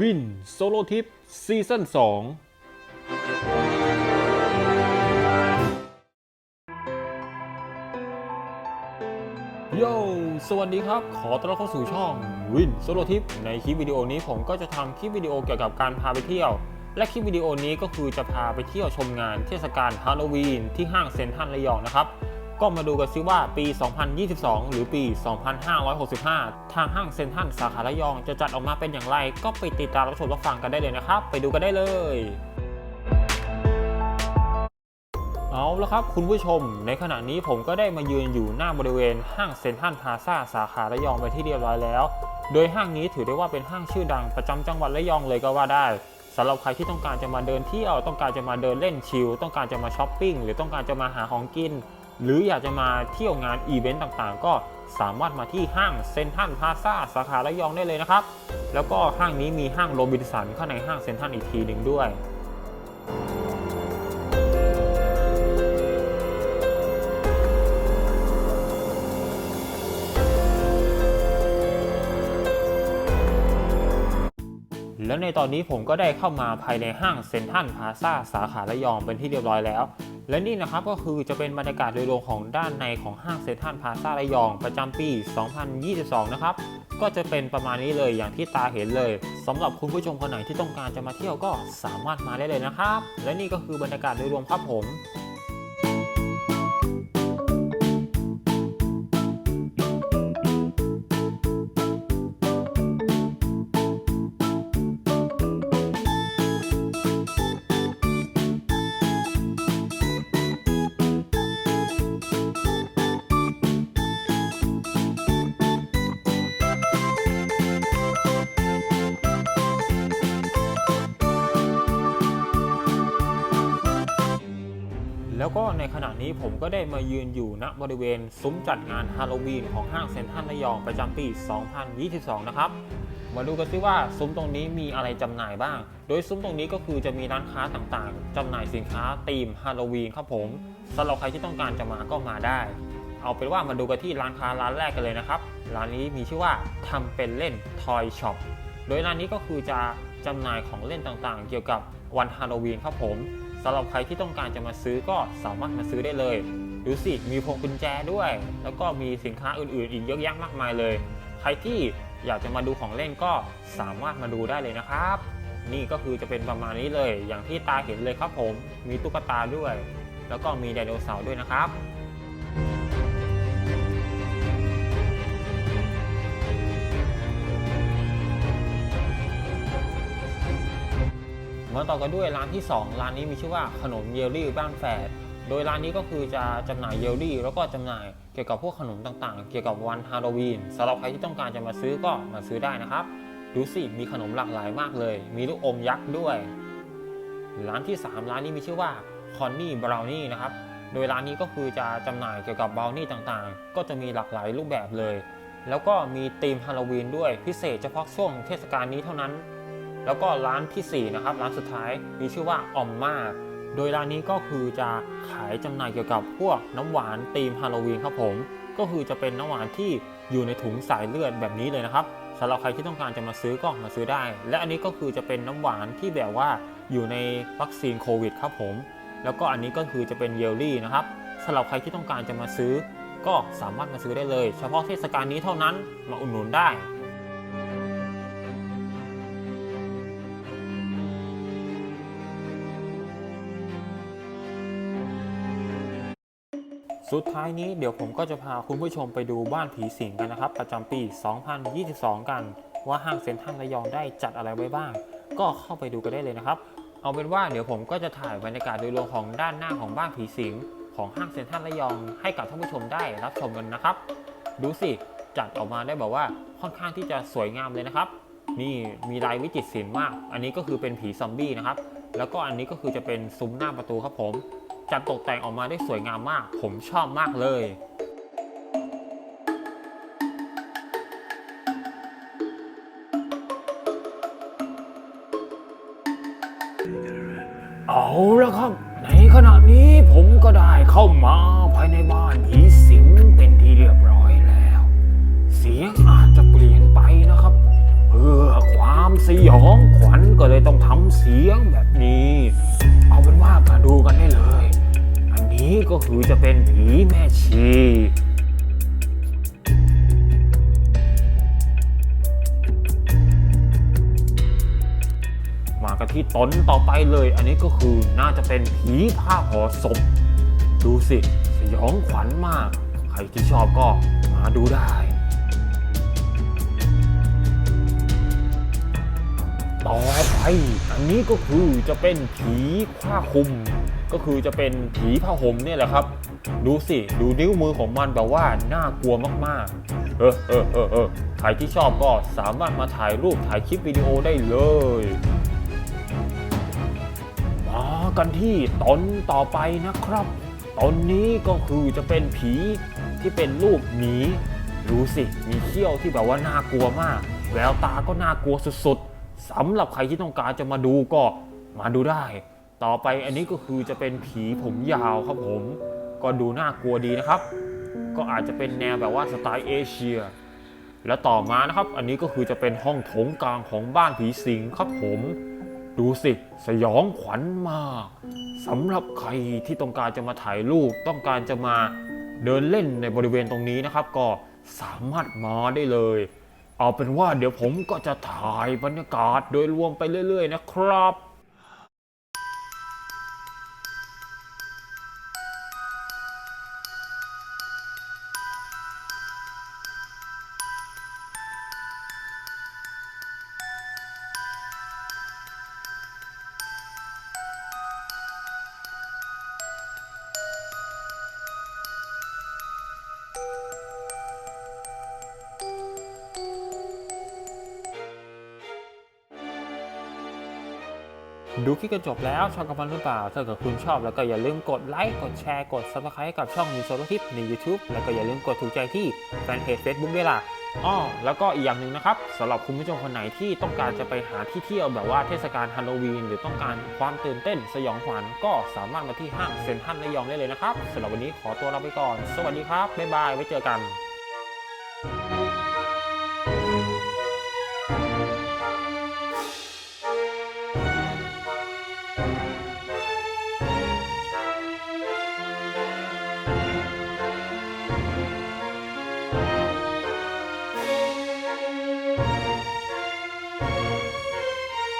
วินโซโลทิปซีซั่น2โยสวัสดีครับ ขอต้อนรับเข้าสู่ช่องวินโซโลทิปในคลิปวิดีโอนี้ผมก็จะทำคลิปวิดีโอเกี่ยวกับการพาไปเที่ยว และคลิปวิดีโอนี้ก็คือจะพาไปเที่ยวชมงานเทศกาลฮาโลวีนที่ห้างเซ็นทรัลระยองนะครับ ก็มาดูกันซิว่าปี 2022 หรือปี 2565 ทางห้างเซ็นทรัลสาขาระยองจะจัดออกมาเป็นอย่างไร ก็ไปติดตามรับชมรับฟังกันได้เลยนะครับ ไปดูกันได้เลย เอาละครับคุณผู้ชม ในขณะนี้ผมก็ได้มายืนอยู่หน้าบริเวณห้างเซ็นทรัลพาซ่าสาขาระยองไปที่เรียบร้อยแล้ว โดยห้างนี้ถือได้ว่าเป็นห้างชื่อดังประจำจังหวัดระยองเลยก็ว่าได้สำหรับใครที่ต้องการจะมาเดินเที่ยว ต้องการจะมาเดินเล่นชิล ต้องการจะมาช้อปปิ้ง หรือต้องการจะมาหาของกิน หรืออยากจะมาเที่ยวงานอีเวนต์ต่างๆ ก็สามารถมาที่ห้างเซ็นทรัลพาซาสาขาระยองได้เลยนะครับ แล้วก็ห้างนี้มีห้างโรบินสันข้างในห้างเซ็นทรัลอีกทีหนึ่งด้วยแล้วในตอนนี้ผมก็ได้เข้ามาภายในห้างเซ็นทรัลพาซาสาขาระยองเป็นที่เรียบร้อยแล้ว และนี่นะครับก็คือจะเป็นบรรยากาศโดยรวมของด้านในของห้างเซ็นทรัลพาซาระยอง ประจำปี 2022 นะครับ ก็จะเป็นประมาณนี้เลยอย่างที่ตาเห็นเลยสำหรับคุณผู้ชมคนไหนที่ต้องการจะมาเที่ยวก็สามารถมาได้เลยนะครับ และนี่ก็คือบรรยากาศโดยรวมครับผม นี้ผมก็ได้มายืนอยู่ณบริเวณซุ้มจัดงานฮาโลวีนของห้างเซ็นทรัลระยองประจำปี 2022 นะครับ มาดูกันซิว่าซุ้มตรงนี้มีอะไรจำหน่ายบ้าง โดยซุ้มตรงนี้ก็คือจะมีร้านค้าต่างๆจำหน่ายสินค้าธีมฮาโลวีนครับผมสำหรับใครที่ต้องการจะมาก็มาได้ เอาเป็นว่ามาดูกันที่ร้านค้าร้านแรกกันเลยนะครับ ร้านนี้มีชื่อว่าทำเป็นเล่น Toy Shop โดยร้านนี้ก็คือจะจำหน่ายของเล่นต่างๆ เกี่ยวกับวันฮาโลวีนครับผม สำหรับใครที่ต้องการจะมาซื้อก็สามารถมาซื้อได้เลยดูสิมีพวงกุญแจด้วย แล้วก็มีสินค้าอื่นๆ อีกเยอะแยะมากมายเลย ใครที่อยากจะมาดูของเล่นก็สามารถมาดูได้เลยนะครับ นี่ก็คือจะเป็นประมาณนี้เลย อย่างที่ตาเห็นเลยครับผม มีตุ๊กตาด้วย แล้วก็มีไดโนเสาร์ด้วยนะครับ มาต่อกันด้วยร้านที่ 2 ร้านนี้มีชื่อว่าขนมเยลลี่บ้านแฝดโดยร้านนี้ก็คือจะจำหน่ายเยลลี่แล้วก็จำหน่ายเกี่ยวกับพวกขนมต่างๆ เกี่ยวกับวันฮาโลวีนสำหรับใครที่ต้องการจะมาซื้อก็มาซื้อได้นะครับ ดูสิมีขนมหลากหลายมากเลย มีลูกอมยักษ์ด้วย ร้านที่ 3 ร้านนี้มีชื่อว่าคอนนี่บราวนี่นะครับโดยร้านนี้ก็คือจะจำหน่ายเกี่ยวกับบราวนี่ต่างๆ ก็จะมีหลากหลายรูปแบบเลย แล้วก็มีธีมฮาโลวีนด้วยพิเศษเฉพาะช่วงเทศกาลนี้เท่านั้น แล้วก็ร้านทีสี่4นะครับร้านสุดท้ายมีชื่อว่าออมมาโดยร้านนี้ก็คือจะขายจำหน่ายเกี่ยวกับพวกน้ำหวานธีมฮาโลวีนครับผม ก็คือจะเป็นน้ำหวานที่อยู่ในถุงสายเลือดแบบนี้เลยนะครับสำหรับใครที่ต้องการจะมาซื้อก็มาซื้อได้ และอันนี้ก็คือจะเป็นน้ำหวานที่แบบว่าอยู่ในวัคซีนโควิดครับผม แล้วก็อันนี้ก็คือจะเป็นเยลลี่นะครับสำหรับใครที่ต้องการจะมาซื้อ ก็สามารถมาซื้อได้เลย เฉพาะเทศกาลนี้เท่านั้นมาอุดหนุนได้ สุดท้ายนี้เดี๋ยวผมก็จะพาคุณผู้ชมไปดูบ้านผีสิงกันนะครับ ประจำปี 2022 กัน ว่าห้างเซ็นทรัลระยองได้จัดอะไรไว้บ้าง ก็เข้าไปดูกันได้เลยนะครับ เอาเป็นว่าเดี๋ยวผมก็จะถ่ายบรรยากาศโดยรวมของด้านหน้าของบ้านผีสิงของห้างเซ็นทรัลระยอง ให้กับท่านผู้ชมได้รับชมกันนะครับ ดูสิจัดออกมาได้แบบว่าค่อนข้างที่จะสวยงามเลยนะครับ นี่มีลายวิจิตรศิลป์มาก อันนี้ก็คือเป็นผีซอมบี้นะครับแล้วก็อันนี้ก็คือจะเป็นซุ้มหน้าประตูครับผม จัดตกแต่งออกมาได้สวยงามมาก ผมชอบมากเลยเอาละครับ ในขณะนี้ผมก็ได้เข้ามาภายในบ้านผีสิงเป็นที่เรียบร้อยแล้ว เสียงอาจจะเปลี่ยนไปนะครับ เพื่อความสยองขวัญก็เลยต้องทำเสียงแบบนี้ เอาเป็นว่ามาดูกันได้เลย ก็คือจะเป็นผีแม่ชีมากันที่ตนต่อไปเลย อันนี้ก็คือน่าจะเป็นผีผ้าห่อศพดูสิสยองขวัญมาก ใครที่ชอบก็มาดูได้ ต่อไปอันนี้ก็คือจะเป็นผีผ้าคลุม ก็คือจะเป็นผีผ้าห่มเนี่ยแหละครับ ดูสิดูนิ้วมือของมันแบบว่าน่ากลัวมากๆ เออเออเออเออใครที่ชอบก็สามารถมาถ่ายรูปถ่ายคลิปวิดีโอได้เลยมากันที่ตอนต่อไปนะครับตอนนี้ก็คือจะเป็นผีที่เป็นลูกหมีดูสิมีเขี้ยวที่แบบว่าน่ากลัวมาก แววตาก็น่ากลัวสุดๆ สำหรับใครที่ต้องการจะมาดูก็มาดูได้ ต่อไปอันนี้ก็คือจะเป็นผีผมยาวครับผม ก็ดูน่ากลัวดีนะครับ ก็อาจจะเป็นแนวแบบว่าสไตล์เอเชีย และต่อมานะครับ อันนี้ก็คือจะเป็นห้องโถงกลางของบ้านผีสิงครับผม ดูสิสยองขวัญมากสำหรับใครที่ต้องการจะมาถ่ายรูป ต้องการจะมาเดินเล่นในบริเวณตรงนี้นะครับ ก็สามารถมาได้เลย เอาเป็นว่าเดี๋ยวผมก็จะถ่ายบรรยากาศโดยรวมไปเรื่อย ๆ นะครับ ดูคลิปกันจบแล้วชอบกับมันหรือเปล่าถ้าเกิดคุณชอบแล้วก็อย่าลืมกดไลค์กดแชร์กด subscribe ให้กับช่องมีโซลทิปใน YouTube แล้วก็อย่าลืมกดถูกใจที่แฟนเพจ Facebook ด้วยล่ะอ้อแล้วก็อีกอย่างหนึ่งนะครับสำหรับคุณผู้ชมคนไหนที่ต้องการจะไปหาที่เที่ยวแบบว่าเทศกาลฮาโลวีนหรือต้องการความตื่นเต้นสยองขวัญก็สามารถมาที่ห้างเซ็นทรัลระยองได้เลยนะครับสำหรับวันนี้ขอตัวลาไปก่อน สวัสดีครับบ๊ายบายไว้เจอกัน